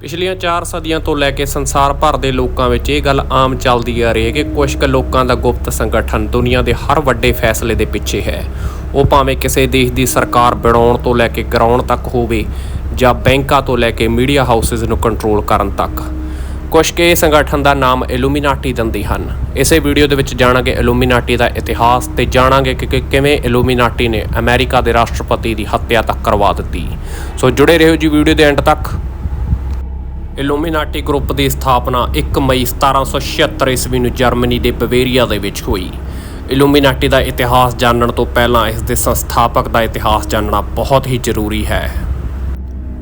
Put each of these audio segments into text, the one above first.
ਪਿਛਲੀਆਂ 4 ਸਦੀਆਂ ਤੋਂ ਲੈ ਕੇ ਸੰਸਾਰ ਭਰ ਦੇ ਲੋਕਾਂ ਵਿੱਚ ਇਹ ਗੱਲ ਆਮ ਚੱਲਦੀ ਆ ਰਹੀ ਹੈ ਕਿ ਕੁਝ ਕੁ ਲੋਕਾਂ ਦਾ ਗੁਪਤ ਸੰਗਠਨ ਦੁਨੀਆ ਦੇ ਹਰ ਵੱਡੇ ਫੈਸਲੇ ਦੇ ਪਿੱਛੇ ਹੈ। ਉਹ ਭਾਵੇਂ ਕਿਸੇ ਦੇਸ਼ ਦੀ ਸਰਕਾਰ ਬਣਾਉਣ ਤੋਂ ਲੈ ਕੇ ਗਰਾਉਣ ਤੱਕ ਹੋਵੇ ਜਾਂ ਬੈਂਕਾਂ ਤੋਂ ਲੈ ਕੇ ਮੀਡੀਆ ਹਾਊਸਸ ਨੂੰ ਕੰਟਰੋਲ ਕਰਨ ਤੱਕ। ਕੁਝ ਕੇ ਸੰਗਠਨ ਦਾ ਨਾਮ ਇਲੂਮੀਨਾਟੀ ਦਿੰਦੇ ਹਨ। ਇਸੇ ਵੀਡੀਓ ਦੇ ਵਿੱਚ ਜਾਣਾਂਗੇ ਇਲੂਮੀਨਾਟੀ ਦਾ ਇਤਿਹਾਸ ਤੇ ਜਾਣਾਂਗੇ ਕਿ ਕਿ ਕਿਵੇਂ ਇਲੂਮੀਨਾਟੀ ਨੇ ਅਮਰੀਕਾ ਦੇ ਰਾਸ਼ਟਰਪਤੀ ਦੀ ਹੱਤਿਆ ਤੱਕ ਕਰਵਾ ਦਿੱਤੀ। ਸੋ ਜੁੜੇ ਰਹੋ ਜੀ ਵੀਡੀਓ ਦੇ ਐਂਡ ਤੱਕ। ਇਲੂਮੀਨਾਟੀ ਗਰੁੱਪ ਦੀ ਸਥਾਪਨਾ 1 ਮਈ 1776 ਈਸਵੀ ਨੂੰ ਜਰਮਨੀ ਦੇ ਬਵੇਰੀਆ ਦੇ ਵਿੱਚ ਹੋਈ। ਇਲੂਮੀਨਾਟੀ ਦਾ ਇਤਿਹਾਸ ਜਾਣਨ ਤੋਂ ਪਹਿਲਾਂ ਇਸ ਦੇ ਸੰਸਥਾਪਕ ਦਾ ਇਤਿਹਾਸ ਜਾਣਨਾ ਬਹੁਤ ਹੀ ਜ਼ਰੂਰੀ ਹੈ।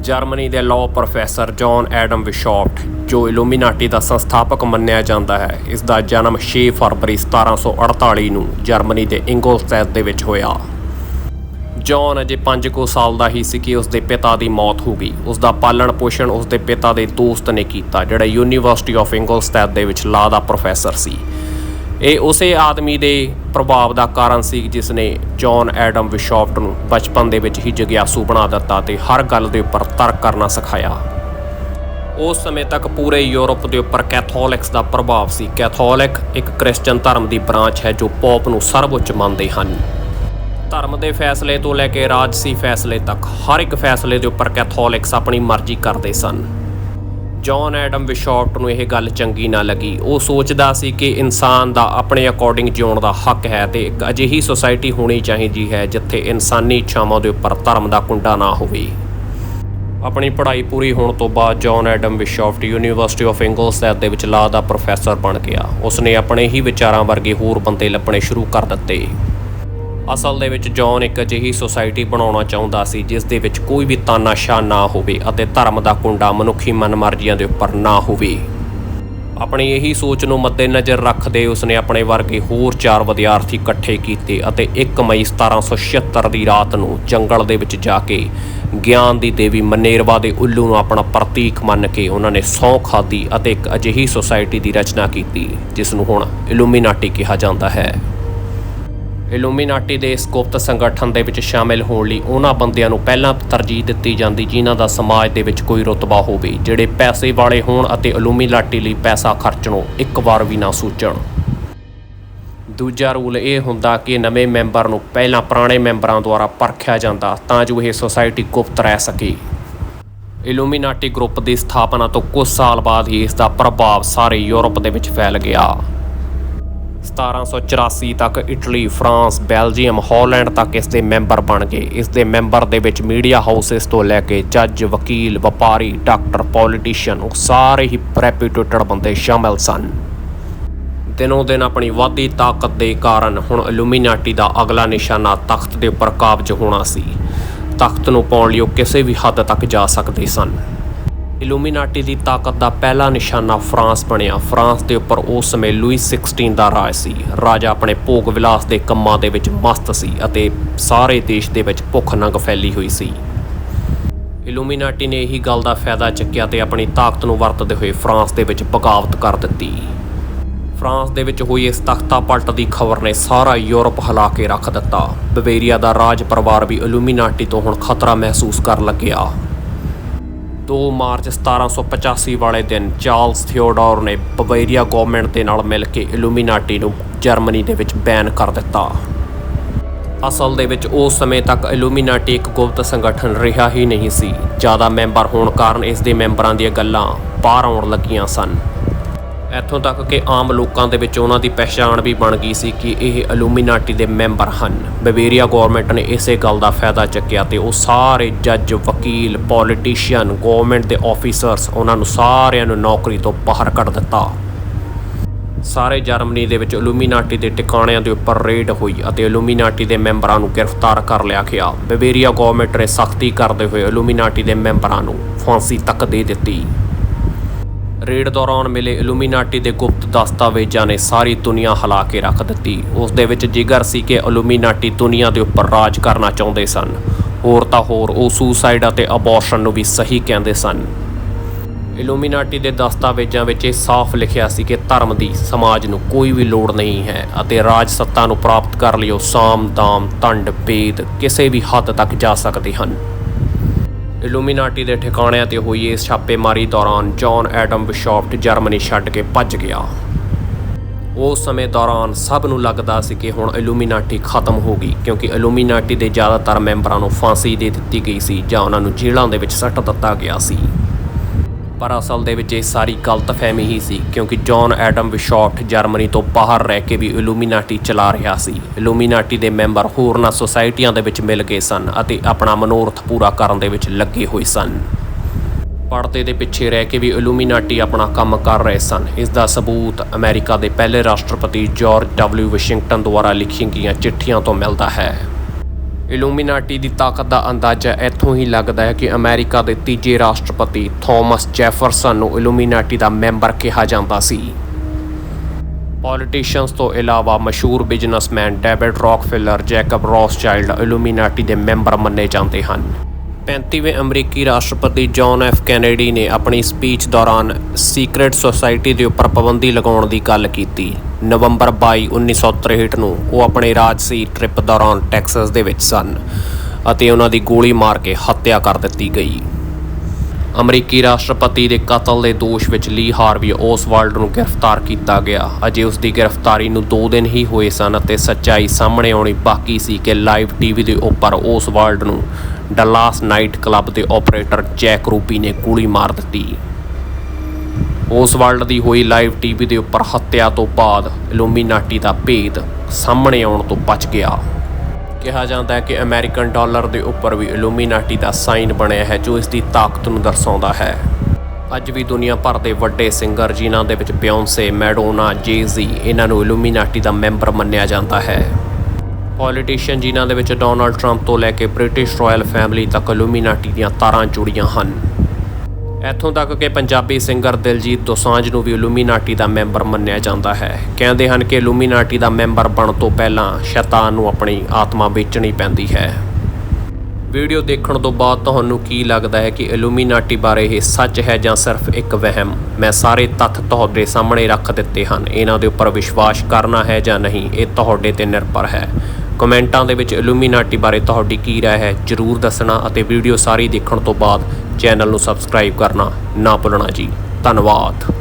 ਜਰਮਨੀ ਦੇ law professor John Adam Weishaupt ਜੋ ਇਲੂਮੀਨਾਟੀ ਦਾ ਸੰਸਥਾਪਕ ਮੰਨਿਆ ਜਾਂਦਾ ਹੈ, ਇਸ ਦਾ ਜਨਮ 6 ਫਰਵਰੀ 1748 ਨੂੰ ਜਰਮਨੀ ਦੇ ਇੰਗੋਲਸਟੈਡ ਦੇ ਵਿੱਚ ਹੋਇਆ। ਜੌਨ ਅਜੇ 5 ਕੁ ਸਾਲ ਦਾ ਹੀ ਸੀ ਕਿ ਉਸ ਦੇ ਪਿਤਾ ਦੀ ਮੌਤ ਹੋ ਗਈ। ਉਸ ਦਾ ਪਾਲਣ ਪੋਸ਼ਣ ਉਸ ਦੇ ਪਿਤਾ ਦੇ ਦੋਸਤ ਨੇ ਕੀਤਾ, ਜਿਹੜਾ ਯੂਨੀਵਰਸਿਟੀ ਆਫ ਇੰਗਲਸਟੈਡ ਦੇ ਵਿੱਚ ਲਾ ਦਾ ਪ੍ਰੋਫੈਸਰ ਸੀ। ਇਹ ਉਸੇ ਆਦਮੀ ਦੇ ਪ੍ਰਭਾਵ ਦਾ ਕਾਰਨ ਸੀ ਜਿਸ ਨੇ ਜੌਨ ਐਡਮ ਵਿਸ਼ੌਫਟ ਨੂੰ ਬਚਪਨ ਦੇ ਵਿੱਚ ਹੀ ਜਗਿਆਸੂ ਬਣਾ ਦਿੱਤਾ ਤੇ ਹਰ ਗੱਲ ਦੇ ਉੱਪਰ ਤਰਕ ਕਰਨਾ ਸਿਖਾਇਆ। ਉਸ ਸਮੇਂ ਤੱਕ ਪੂਰੇ ਯੂਰਪ ਦੇ ਉੱਪਰ ਕੈਥੋਲਿਕਸ ਦਾ ਪ੍ਰਭਾਵ ਸੀ। ਕੈਥੋਲਿਕ ਇੱਕ ਕ੍ਰਿਸਚੀਅਨ ਧਰਮ ਦੀ ਬ੍ਰਾਂਚ ਹੈ ਜੋ ਪੋਪ ਨੂੰ ਸਰਵਉੱਚ ਮੰਨਦੇ ਹਨ। ਧਰਮ ਦੇ ਫੈਸਲੇ ਤੋਂ ਲੈ ਕੇ ਰਾਜਸੀ ਫੈਸਲੇ ਤੱਕ, ਹਰ ਇੱਕ ਫੈਸਲੇ ਦੇ ਉੱਪਰ ਕੈਥੋਲਿਕਸ ਆਪਣੀ ਮਰਜ਼ੀ ਕਰਦੇ ਸਨ। ਜੌਨ ਐਡਮ ਵਿਸ਼ੌਫਟ ਨੂੰ ਇਹ ਗੱਲ ਚੰਗੀ ਨਾ ਲੱਗੀ। ਉਹ ਸੋਚਦਾ ਸੀ ਕਿ ਇਨਸਾਨ ਦਾ ਆਪਣੇ ਅਕੋਰਡਿੰਗ ਜਿਉਣ ਦਾ ਹੱਕ ਹੈ ਤੇ ਇੱਕ ਅਜਿਹੀ ਸੁਸਾਇਟੀ ਹੋਣੀ ਚਾਹੀਦੀ ਹੈ ਜਿੱਥੇ ਇਨਸਾਨੀ ਇੱਛਾਵਾਂ ਦੇ ਉੱਪਰ ਧਰਮ ਦਾ ਕੁੰਡਾ ਨਾ ਹੋਵੇ। ਆਪਣੀ ਪੜ੍ਹਾਈ ਪੂਰੀ ਹੋਣ ਤੋਂ ਬਾਅਦ John Adam Weishaupt university of Ingolstadt ਦੇ ਵਿੱਚ ਲਾਅ ਦਾ ਪ੍ਰੋਫੈਸਰ ਬਣ ਗਿਆ। ਉਸਨੇ ਆਪਣੇ ਹੀ ਵਿਚਾਰਾਂ ਵਰਗੇ ਹੋਰ ਬੰਦੇ ਲੱਭਣੇ ਸ਼ੁਰੂ ਕਰ ਦਿੱਤੇ। ਅਸਲ ਦੇ ਵਿੱਚ ਜੌਨ ਇੱਕ ਅਜਿਹੀ ਸੁਸਾਇਟੀ ਬਣਾਉਣਾ ਚਾਹੁੰਦਾ ਸੀ, ਜਿਸ ਦੇ ਵਿੱਚ ਕੋਈ ਵੀ ਤਾਨਾਸ਼ਾਹ ਨਾ ਹੋਵੇ ਅਤੇ ਧਰਮ ਦਾ ਕੁੰਡਾ ਮਨੁੱਖੀ ਮਨਮਰਜ਼ੀਆਂ ਦੇ ਉੱਪਰ ਨਾ ਹੋਵੇ। ਆਪਣੀ ਇਹੀ ਸੋਚ ਨੂੰ ਮੱਦੇਨਜ਼ਰ ਰੱਖਦੇ ਉਸਨੇ ਆਪਣੇ ਵਰਗੇ ਹੋਰ ਚਾਰ ਵਿਦਿਆਰਥੀ ਇਕੱਠੇ ਕੀਤੇ ਅਤੇ 1 ਮਈ 1776 ਦੀ ਰਾਤ ਨੂੰ ਜੰਗਲ ਦੇ ਵਿੱਚ ਜਾ ਕੇ ਗਿਆਨ ਦੀ ਦੇਵੀ ਮਨੇਰਵਾ ਦੇ ਉੱਲੂ ਨੂੰ ਆਪਣਾ ਪ੍ਰਤੀਕ ਮੰਨ ਕੇ ਉਹਨਾਂ ਨੇ ਸਹੁੰ ਖਾਦੀ ਅਤੇ ਇੱਕ ਅਜਿਹੀ ਸੁਸਾਇਟੀ ਦੀ ਰਚਨਾ ਕੀਤੀ, ਜਿਸ ਨੂੰ ਹੁਣ ਇਲੂਮੀਨਾਟੀ ਕਿਹਾ ਜਾਂਦਾ ਹੈ। ਇਲੂਮੀਨਾਟੀ ਦੇ ਇਸ ਗੁਪਤ ਸੰਗਠਨ ਦੇ ਵਿੱਚ ਸ਼ਾਮਿਲ ਹੋਣ ਲਈ ਉਹਨਾਂ ਬੰਦਿਆਂ ਨੂੰ ਪਹਿਲਾਂ ਤਰਜੀਹ ਦਿੱਤੀ ਜਾਂਦੀ, ਜਿਨ੍ਹਾਂ ਦਾ ਸਮਾਜ ਦੇ ਵਿੱਚ ਕੋਈ ਰੁਤਬਾ ਹੋਵੇ, ਜਿਹੜੇ ਪੈਸੇ ਵਾਲੇ ਹੋਣ ਅਤੇ ਇਲੂਮੀਨਾਟੀ ਲਈ ਪੈਸਾ ਖਰਚਣੋਂ ਇੱਕ ਵਾਰ ਵੀ ਨਾ ਸੋਚਣ ਦੂਜਾ ਰੂਲ ਇਹ ਹੁੰਦਾ ਕਿ ਨਵੇਂ ਮੈਂਬਰ ਨੂੰ ਪਹਿਲਾਂ ਪੁਰਾਣੇ ਮੈਂਬਰਾਂ ਦੁਆਰਾ ਪਰਖਿਆ ਜਾਂਦਾ ਤਾਂ ਜੋ ਇਹ ਸੁਸਾਇਟੀ ਗੁਪਤ ਰਹਿ ਸਕੇ। ਇਲੂਮੀਨਾਟੀ ਗਰੁੱਪ ਦੀ ਸਥਾਪਨਾ ਤੋਂ ਕੁਝ ਸਾਲ ਬਾਅਦ ਹੀ ਇਸ ਦਾ ਪ੍ਰਭਾਵ ਸਾਰੇ ਯੂਰਪ ਦੇ ਵਿੱਚ ਫੈਲ ਗਿਆ। 1784 ਤੱਕ ਇਟਲੀ, ਫਰਾਂਸ, ਬੈਲਜੀਅਮ, ਹਾਲੈਂਡ ਤੱਕ ਇਸ ਦੇ ਮੈਂਬਰ ਬਣ ਗਏ। ਇਸ ਦੇ ਮੈਂਬਰ ਦੇ ਵਿੱਚ ਮੀਡੀਆ ਹਾਊਸਸ ਤੋਂ ਲੈ ਕੇ ਜੱਜ, ਵਕੀਲ, ਵਪਾਰੀ, ਡਾਕਟਰ, ਪੋਲੀਟੀਸ਼ੀਅਨ ਉਹ ਸਾਰੇ ਹੀ ਰੈਪਿਊਟੇਟਡ ਬੰਦੇ ਸ਼ਾਮਲ ਸਨ। ਦਿਨੋਂ ਦਿਨ ਆਪਣੀ ਵਾਧੀ ਤਾਕਤ ਦੇ ਕਾਰਨ ਹੁਣ ਇਲੂਮੀਨਾਟੀ ਦਾ ਅਗਲਾ ਨਿਸ਼ਾਨਾ ਤਖਤ ਦੇ ਉੱਪਰ ਕਾਬਜ ਹੋਣਾ ਸੀ। ਤਖਤ ਨੂੰ ਪਾਉਣ ਲਈ ਉਹ ਕਿਸੇ ਵੀ ਹੱਦ ਤੱਕ ਜਾ ਸਕਦੇ ਸਨ। ਇਲੂਮੀਨਾਟੀ ਦੀ ਤਾਕਤ ਦਾ ਪਹਿਲਾ ਨਿਸ਼ਾਨਾ ਫਰਾਂਸ ਬਣਿਆ। ਫਰਾਂਸ ਦੇ ਉੱਪਰ ਉਸ ਸਮੇਂ ਲੂਈ 16 ਦਾ ਰਾਜ ਸੀ। ਰਾਜਾ ਆਪਣੇ ਭੋਗ ਵਿਲਾਸ ਦੇ ਕੰਮਾਂ ਦੇ ਵਿੱਚ ਮਸਤ ਸੀ ਅਤੇ ਸਾਰੇ ਦੇਸ਼ ਦੇ ਵਿੱਚ ਭੁੱਖ ਨੰਗ ਫੈਲੀ ਹੋਈ ਸੀ। ਇਲੂਮੀਨਾਟੀ ਨੇ ਇਹੀ ਗੱਲ ਦਾ ਫਾਇਦਾ ਚੱਕਿਆ ਤੇ ਆਪਣੀ ਤਾਕਤ ਨੂੰ ਵਰਤਦੇ ਹੋਏ ਫਰਾਂਸ ਦੇ ਵਿੱਚ ਬਗਾਵਤ ਕਰ ਦਿੱਤੀ। ਫਰਾਂਸ ਦੇ ਵਿੱਚ ਹੋਈ ਇਸ ਤਖਤਾ ਪਲਟ ਦੀ ਖਬਰ ਨੇ ਸਾਰਾ ਯੂਰਪ ਹਿਲਾ ਕੇ ਰੱਖ ਦਿੱਤਾ। ਬਵੇਰੀਆ ਦਾ ਰਾਜ ਪਰਿਵਾਰ ਵੀ ਇਲੂਮੀਨਾਟੀ ਤੋਂ ਹੁਣ ਖਤਰਾ ਮਹਿਸੂਸ ਕਰਨ ਲੱਗਿਆ। 2 ਮਾਰਚ 1785 ਵਾਲੇ ਦਿਨ ਚਾਰਲਸ ਥਿਓਡੋਰ ਨੇ ਬਵੇਰੀਆ ਗਵਰਨਮੈਂਟ ਦੇ ਨਾਲ ਮਿਲ ਕੇ ਇਲੂਮੀਨਾਟੀ ਨੂੰ ਜਰਮਨੀ ਦੇ ਵਿੱਚ ਬੈਨ ਕਰ ਦਿੱਤਾ। ਅਸਲ ਦੇ ਵਿੱਚ ਉਸ ਸਮੇਂ ਤੱਕ ਇਲੂਮੀਨਾਟੀ ਇੱਕ ਗੁਪਤ ਸੰਗਠਨ ਰਿਹਾ ਹੀ ਨਹੀਂ ਸੀ। ਜ਼ਿਆਦਾ ਮੈਂਬਰ ਹੋਣ ਕਾਰਨ ਇਸ ਦੇ ਮੈਂਬਰਾਂ ਦੀਆਂ ਗੱਲਾਂ ਬਾਹਰ ਆਉਣ ਲੱਗੀਆਂ ਸਨ। ਇੱਥੋਂ ਤੱਕ ਕਿ ਆਮ ਲੋਕਾਂ ਦੇ ਵਿੱਚ ਉਹਨਾਂ ਦੀ ਪਛਾਣ ਵੀ ਬਣ ਗਈ ਸੀ ਕਿ ਇਹ ਅਲੂਮੀਨਾਟੀ ਦੇ ਮੈਂਬਰ ਹਨ। ਬਵੇਰੀਆ ਗਵਰਨਮੈਂਟ ਨੇ ਇਸੇ ਗੱਲ ਦਾ ਫਾਇਦਾ ਚੱਕਿਆ ਤੇ ਉਹ ਸਾਰੇ ਜੱਜ, ਵਕੀਲ, ਪੋਲੀਟੀਸ਼ੀਅਨ ਗਵਰਨਮੈਂਟ ਦੇ ਆਫੀਸਰਸ ਉਹਨਾਂ ਨੂੰ ਸਾਰਿਆਂ ਨੂੰ ਨੌਕਰੀ ਤੋਂ ਬਾਹਰ ਕੱਢ ਦਿੱਤਾ। ਸਾਰੇ ਜਰਮਨੀ ਦੇ ਵਿੱਚ ਅਲੂਮੀਨਾਟੀ ਦੇ ਟਿਕਾਣਿਆਂ ਦੇ ਉੱਪਰ ਰੇਡ ਹੋਈ ਅਤੇ ਅਲੂਮੀਨਾਟੀ ਦੇ ਮੈਂਬਰਾਂ ਨੂੰ ਗ੍ਰਿਫਤਾਰ ਕਰ ਲਿਆ ਗਿਆ। ਬਵੇਰੀਆ ਗਵਰਨਮੈਂਟ ਨੇ ਸਖਤੀ ਕਰਦੇ ਹੋਏ ਅਲੂਮੀਨਾਟੀ ਦੇ ਮੈਂਬਰਾਂ ਨੂੰ ਫਾਂਸੀ ਤੱਕ ਦੇ ਦਿੱਤੀ। ਰੇਡ ਦੌਰਾਨ ਮਿਲੇ ਇਲੂਮੀਨਾਟੀ ਦੇ ਗੁਪਤ ਦਸਤਾਵੇਜ਼ਾਂ ਨੇ ਸਾਰੀ ਦੁਨੀਆ ਹਿਲਾ ਕੇ ਰੱਖ ਦਿੱਤੀ। ਉਸ ਦੇ ਵਿੱਚ ਜ਼ਿਕਰ ਸੀ ਕਿ ਇਲੂਮੀਨਾਟੀ ਦੁਨੀਆ ਦੇ ਉੱਪਰ ਰਾਜ ਕਰਨਾ ਚਾਹੁੰਦੇ ਸਨ। ਹੋਰ ਤਾਂ ਹੋਰ, ਉਹ ਸੁਸਾਈਡ ਅਤੇ ਅਬੋਰਸ਼ਨ ਨੂੰ ਵੀ ਸਹੀ ਕਹਿੰਦੇ ਸਨ। ਇਲੂਮੀਨਾਟੀ ਦੇ ਦਸਤਾਵੇਜ਼ਾਂ ਵਿੱਚ ਇਹ ਸਾਫ਼ ਲਿਖਿਆ ਸੀ ਕਿ ਧਰਮ ਦੀ, ਸਮਾਜ ਨੂੰ ਕੋਈ ਵੀ ਲੋੜ ਨਹੀਂ ਹੈ ਅਤੇ ਰਾਜ ਸੱਤਾ ਨੂੰ ਪ੍ਰਾਪਤ ਕਰ ਲਈ ਉਹ ਸਾਮ, ਦਾਮ, ਤੰਡ, ਭੇਦ ਕਿਸੇ ਵੀ ਹੱਦ ਤੱਕ ਜਾ ਸਕਦੇ ਹਨ। ਇਲੂਮੀਨਾਟੀ ਦੇ ਠਿਕਾਣਿਆਂ ਤੇ ਹੋਈ ਇਸ ਛਾਪੇਮਾਰੀ ਦੌਰਾਨ ਜੌਨ ਐਡਮ ਬਿਸ਼ੌਫਟ ਜਰਮਨੀ ਛੱਡ ਕੇ ਭੱਜ ਗਿਆ। ਉਸ ਸਮੇਂ ਦੌਰਾਨ ਸਭ ਨੂੰ ਲੱਗਦਾ ਸੀ ਕਿ ਹੁਣ ਇਲੂਮੀਨਾਟੀ ਖਤਮ ਹੋ ਗਈ, ਕਿਉਂਕਿ ਇਲੂਮੀਨਾਟੀ ਦੇ ਜ਼ਿਆਦਾਤਰ ਮੈਂਬਰਾਂ ਨੂੰ ਫਾਂਸੀ ਦੇ ਦਿੱਤੀ ਗਈ ਸੀ ਜਾਂ ਉਹਨਾਂ ਨੂੰ ਜੇਲ੍ਹਾਂ ਦੇ ਵਿੱਚ ਸੱਟ ਦਿੱਤਾ ਗਿਆ ਸੀ। ਪਰ ਅਸਲ ਦੇ ਵਿੱਚ ਇਹ ਸਾਰੀ ਗਲਤਫਹਿਮੀ ਹੀ ਸੀ, ਕਿਉਂਕਿ ਜੌਨ ਐਡਮ ਬਿਸ਼ੌਫਟ ਜਰਮਨੀ ਤੋਂ ਬਾਹਰ ਰਹਿ ਕੇ ਵੀ ਇਲੂਮੀਨਾਟੀ ਚਲਾ ਰਿਹਾ ਸੀ। ਇਲੂਮੀਨਾਟੀ ਦੇ ਮੈਂਬਰ ਹੋਰਨਾਂ ਸੁਸਾਇਟੀਆਂ ਦੇ ਵਿੱਚ ਮਿਲ ਗਏ ਸਨ ਅਤੇ ਆਪਣਾ ਮਨੋਰਥ ਪੂਰਾ ਕਰਨ ਦੇ ਵਿੱਚ ਲੱਗੇ ਹੋਏ ਸਨ। ਪਰਦੇ ਦੇ ਪਿੱਛੇ ਰਹਿ ਕੇ ਵੀ ਇਲੂਮੀਨਾਟੀ ਆਪਣਾ ਕੰਮ ਕਰ ਰਹੇ ਸਨ। ਇਸ ਦਾ ਸਬੂਤ ਅਮਰੀਕਾ ਦੇ ਪਹਿਲੇ ਰਾਸ਼ਟਰਪਤੀ ਜਾਰਜ ਡਬਲਿਊ ਵਾਸ਼ਿੰਗਟਨ ਦੁਆਰਾ ਲਿਖੀਆਂ ਗਈਆਂ ਚਿੱਠੀਆਂ ਤੋਂ ਮਿਲਦਾ ਹੈ। ਇਲੂਮੀਨਾਟੀ ਦੀ ਤਾਕਤ ਦਾ ਅੰਦਾਜ਼ਾ ਇੱਥੋਂ ਹੀ ਲੱਗਦਾ ਹੈ ਕਿ ਅਮਰੀਕਾ ਦੇ ਤੀਜੇ ਰਾਸ਼ਟਰਪਤੀ ਥਾਮਸ ਜੈਫਰਸਨ ਨੂੰ ਇਲੂਮੀਨਾਟੀ ਦਾ ਮੈਂਬਰ ਕਿਹਾ ਜਾਂਦਾ ਸੀ। ਪੋਲੀਟੀਸ਼ੀਅਨਸ ਤੋਂ ਇਲਾਵਾ ਮਸ਼ਹੂਰ businessman David Rockefeller, Jacob Rothschild Illuminati ਦੇ ਮੈਂਬਰ ਮੰਨੇ ਜਾਂਦੇ ਹਨ। 35ਵੇਂ ਅਮਰੀਕੀ ਰਾਸ਼ਟਰਪਤੀ ਜੌਨ ਐਫ ਕੈਨੇਡੀ ਨੇ ਆਪਣੀ ਸਪੀਚ ਦੌਰਾਨ ਸੀਕ੍ਰੇਟ ਸੋਸਾਇਟੀ ਦੇ ਉੱਪਰ ਪਾਬੰਦੀ ਲਗਾਉਣ ਦੀ ਗੱਲ ਕੀਤੀ। ਨਵੰਬਰ 22 1963 ਨੂੰ ਉਹ ਆਪਣੇ ਰਾਜਸੀ ਟ੍ਰਿਪ ਦੌਰਾਨ ਟੈਕਸਸ ਦੇ ਵਿੱਚ ਸਨ ਅਤੇ ਉਹਨਾਂ ਦੀ ਗੋਲੀ ਮਾਰ ਕੇ ਹੱਤਿਆ ਕਰ ਦਿੱਤੀ ਗਈ। ਅਮਰੀਕੀ ਰਾਸ਼ਟਰਪਤੀ ਦੇ ਕਤਲ ਦੇ ਦੋਸ਼ ਵਿੱਚ ਲੀ ਹਾਰਵੀ ਓਸਵਾਲਡ ਨੂੰ ਗ੍ਰਿਫਤਾਰ ਕੀਤਾ ਗਿਆ। ਅਜੇ ਉਸ ਦੀ ਗ੍ਰਿਫਤਾਰੀ ਨੂੰ 2 ਦਿਨ ਹੀ ਹੋਏ ਸਨ ਅਤੇ ਸੱਚਾਈ ਸਾਹਮਣੇ ਆਉਣੀ ਬਾਕੀ ਸੀ ਕਿ ਲਾਈਵ ਟੀਵੀ ਦੇ ਉੱਪਰ ਓਸਵਾਲਡ ਨੂੰ ਡਲਾਸ ਨਾਈਟ ਕਲੱਬ ਦੇ ਆਪਰੇਟਰ ਜੈਕ ਰੂਪੀ ਨੇ ਗੋਲੀ ਮਾਰ ਦਿੱਤੀ। ਓਸਵਾਲਡ ਦੀ ਹੋਈ ਲਾਈਵ ਟੀਵੀ ਦੇ ਉੱਪਰ ਹੱਤਿਆ ਤੋਂ ਬਾਅਦ ਇਲੂਮੀਨਾਟੀ ਦਾ ਭੇਦ ਸਾਹਮਣੇ ਆਉਣ ਤੋਂ ਬਚ ਗਿਆ। ਕਿਹਾ ਜਾਂਦਾ ਹੈ ਕਿ ਅਮਰੀਕਨ ਡਾਲਰ ਦੇ ਉੱਪਰ ਵੀ ਇਲੂਮੀਨਾਟੀ ਦਾ ਸਾਈਨ ਬਣਿਆ ਹੈ ਜੋ ਇਸ ਦੀ ਤਾਕਤ ਨੂੰ ਦਰਸਾਉਂਦਾ ਹੈ। ਅੱਜ ਵੀ ਦੁਨੀਆ ਭਰ ਦੇ ਵੱਡੇ ਸਿੰਗਰ ਜਿਨ੍ਹਾਂ ਦੇ ਵਿੱਚ ਬਿਯੋਂਸੇ ਮੈਡੋਨਾ ਜੇਜ਼ੀ ਇਹਨਾਂ ਨੂੰ ਇਲੂਮੀਨਾਟੀ ਦਾ ਮੈਂਬਰ ਮੰਨਿਆ ਜਾਂਦਾ ਹੈ। ਪੋਲੀਟੀਸ਼ੀਅਨ ਜਿਨ੍ਹਾਂ ਦੇ ਵਿੱਚ ਡੋਨਲਡ ਟਰੰਪ ਤੋਂ ਲੈ ਕੇ ਬ੍ਰਿਟਿਸ਼ ਰਾਇਲ ਫੈਮਿਲੀ ਤੱਕ ਇਲੂਮੀਨਾਟੀ ਦੀਆਂ ਤਾਰਾਂ ਜੁੜੀਆਂ ਹਨ। ਇੱਥੋਂ ਤੱਕ ਕਿ ਪੰਜਾਬੀ ਸਿੰਗਰ ਦਿਲਜੀਤ ਦੋਸਾਂਝ ਨੂੰ ਵੀ ਇਲੂਮੀਨਾਟੀ ਦਾ ਮੈਂਬਰ ਮੰਨਿਆ ਜਾਂਦਾ ਹੈ। ਕਹਿੰਦੇ ਹਨ ਕਿ ਇਲੂਮੀਨਾਟੀ ਦਾ ਮੈਂਬਰ ਬਣ ਤੋਂ ਪਹਿਲਾਂ ਸ਼ੈਤਾਨ ਨੂੰ ਆਪਣੀ ਆਤਮਾ ਵੇਚਣੀ ਪੈਂਦੀ ਹੈ। ਵੀਡੀਓ ਦੇਖਣ ਤੋਂ ਬਾਅਦ ਤੁਹਾਨੂੰ ਕੀ ਲੱਗਦਾ ਹੈ ਕਿ ਇਲੂਮੀਨਾਟੀ ਬਾਰੇ ਇਹ ਸੱਚ ਹੈ ਜਾਂ ਸਿਰਫ ਇੱਕ ਵਹਿਮ? ਮੈਂ ਸਾਰੇ ਤੱਥ ਤੁਹਾਡੇ ਸਾਹਮਣੇ ਰੱਖ ਦਿੱਤੇ ਹਨ। ਇਹਨਾਂ ਦੇ ਉੱਪਰ ਵਿਸ਼ਵਾਸ ਕਰਨਾ ਹੈ ਜਾਂ ਨਹੀਂ, ਇਹ ਤੁਹਾਡੇ ਤੇ ਨਿਰਭਰ ਹੈ। ਕਮੈਂਟਾਂ ਦੇ ਵਿੱਚ ਇਲੂਮੀਨਾਟੀ ਬਾਰੇ ਤੁਹਾਡੀ ਕੀ ਰਾਏ ਹੈ, ਜਰੂਰ ਦੱਸਣਾ ਅਤੇ ਵੀਡੀਓ ਸਾਰੀ ਦੇਖਣ ਤੋਂ ਬਾਅਦ ਚੈਨਲ ਨੂੰ ਸਬਸਕ੍ਰਾਈਬ ਕਰਨਾ ਨਾ ਭੁੱਲਣਾ ਜੀ। ਧੰਨਵਾਦ।